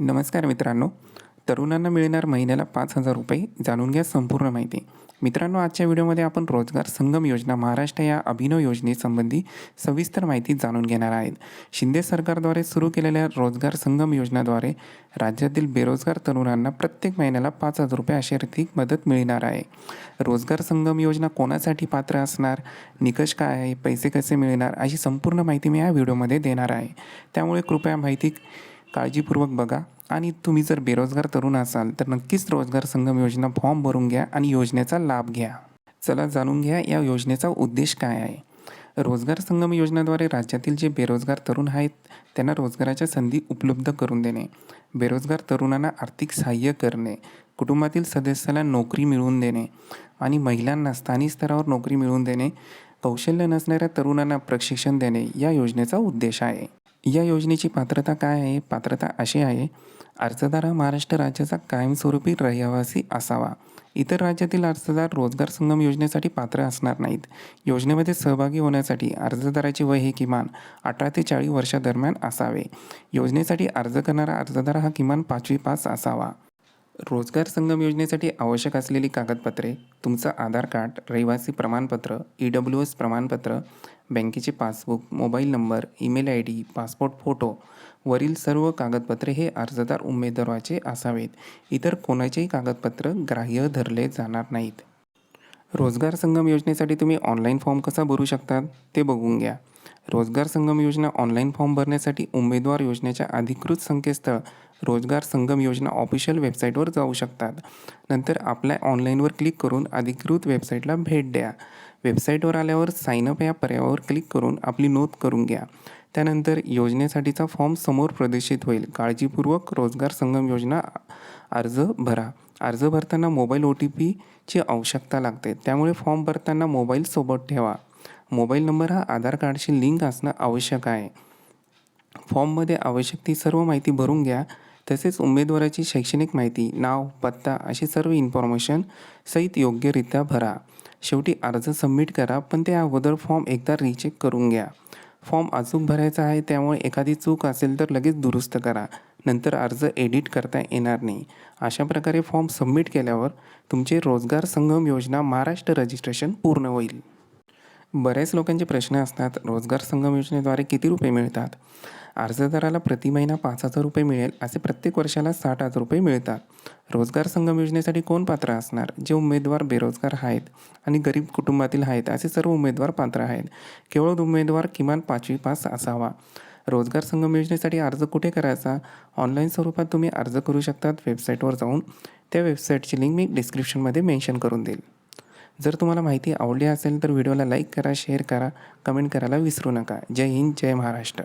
नमस्कार मित्रांनो. तरुणांना मिळणार महिन्याला पाच हजार रुपये जाणून घ्या संपूर्ण माहिती. मित्रांनो आजच्या व्हिडिओमध्ये आपण रोजगार संगम योजना महाराष्ट्र या अभिनव योजनेसंबंधी सविस्तर माहिती जाणून घेणार आहेत. शिंदे सरकारद्वारे सुरू केलेल्या रोजगार संगम योजनाद्वारे राज्यातील बेरोजगार तरुणांना प्रत्येक महिन्याला पाच हजार रुपये अशी आर्थिक मदत मिळणार आहे. रोजगार संगम योजना कोणासाठी पात्र असणार? निकष काय आहे? पैसे कसे मिळणार? अशी संपूर्ण माहिती मी या व्हिडिओमध्ये देणार आहे. त्यामुळे कृपया माहिती काळजीपूर्वक बघा. आणि तुम्ही जर बेरोजगार तरुण असाल तर नक्कीच रोजगार संगम योजना फॉर्म भरून घ्या आणि योजनेचा लाभ घ्या. चला जाणून घ्या या योजनेचा उद्देश काय आहे? रोजगार संगम योजनेद्वारे राज्यातील जे बेरोजगार तरुण आहेत त्यांना रोजगाराच्या संधी उपलब्ध करून देणे बेरोजगार तरुणांना आर्थिक सहाय्य करणे कुटुंबातील सदस्याला नोकरी मिळवून देणे आणि महिलांना स्थानिक स्तरावर नोकरी मिळवून देणे कौशल्य नसणाऱ्या तरुणांना प्रशिक्षण देणे या योजनेचा उद्देश आहे. या योजनेची पात्रता काय आहे? पात्रता अशी आहे अर्जदार हा महाराष्ट्र राज्याचा कायमस्वरूपी रहिवासी असावा. इतर राज्यातील अर्जदार रोजगार संगम योजनेसाठी पात्र असणार नाहीत. योजनेमध्ये सहभागी होण्यासाठी अर्जदाराचे वय हे किमान अठरा ते चाळीस वर्षादरम्यान असावे. योजनेसाठी अर्ज करणारा अर्जदार हा किमान पाचवी पास असावा. रोजगार संगम योजनेसाठी आवश्यक असलेली कागदपत्रे तुमचं आधार कार्ड रहिवासी प्रमाणपत्र ई डब्ल्यू एस प्रमाणपत्र बँकेचे passbook mobile number email I D passport photo वरील सर्व कागदपत्रे हे अर्जदार उमेदवाराचे असावेत. इतर कोणाचेही कागदपत्र ग्राह्य धरले जाणार नाहीत. रोजगार संगम योजनेसाठी तुम्ही ऑनलाईन फॉर्म कसा भरू शकतात ते बघून घ्या. रोजगार संगम योजना ऑनलाईन फॉर्म भरण्यासाठी उमेदवार योजनेच्या अधिकृत संकेतस्थळ रोजगार संगम योजना ऑफिशियल वेबसाईटवर जाऊ शकतात. नंतर आपल्या ऑनलाईनवर क्लिक करून अधिकृत वेबसाईटला भेट द्या. वेबसाईटवर आल्यावर साईनअप या पर्यायावर क्लिक करून आपली नोंद करून घ्या. त्यानंतर योजनेसाठीचा फॉर्म समोर प्रदर्शित होईल. काळजीपूर्वक रोजगार संगम योजना अर्ज भरा. अर्ज भरताना मोबाईल ओ टी पीची आवश्यकता लागते. त्यामुळे फॉर्म भरताना मोबाईल सोबत ठेवा. मोबाईल नंबर हा आधार कार्डशी लिंक असणं आवश्यक आहे. फॉर्ममध्ये आवश्यक ती सर्व माहिती भरून घ्या. तसेच उमेदवाराची शैक्षणिक माहिती नाव पत्ता अशी सर्व इन्फॉर्मेशन सहित योग्यरित्या भरा. शेवटी अर्ज सबमिट करा पण त्या अगोदर फॉर्म एकदा रिचेक करून घ्या. फॉर्म अचूक भरायचा आहे त्यामुळे एखादी चूक असेल तर लगेच दुरुस्त करा. नंतर अर्ज एडिट करता येणार नाही. अशा प्रकारे फॉर्म सबमिट केल्यावर तुमचे रोजगार संगम योजना महाराष्ट्र रजिस्ट्रेशन पूर्ण होईल. बऱ्याच लोकांचे प्रश्न असतात रोजगार संगम योजनेद्वारे किती रुपये मिळतात? अर्जदाराला प्रति महिना पाच हजार रुपये मिळेल असे प्रत्येक वर्षाला साठ हजार रुपये मिळतात. रोजगार संगम योजनेसाठी कोण पात्र असणार? जे उमेदवार बेरोजगार आहेत आणि गरीब कुटुंबातील आहेत असे सर्व उमेदवार पात्र आहेत. केवळ उमेदवार किमान पाचवी पास असावा. रोजगार संगम योजनेसाठी अर्ज कुठे करायचा? ऑनलाईन स्वरूपात तुम्ही अर्ज करू शकतात. वेबसाईटवर जाऊन त्या वेबसाईटची लिंक मी डिस्क्रिप्शनमध्ये मेन्शन करून देईल. जर तुम्हाला माहिती आवडली असेल तर व्हिडिओला लाईक करा शेअर करा कमेंट करायला विसरू नका. जय हिंद जय महाराष्ट्र.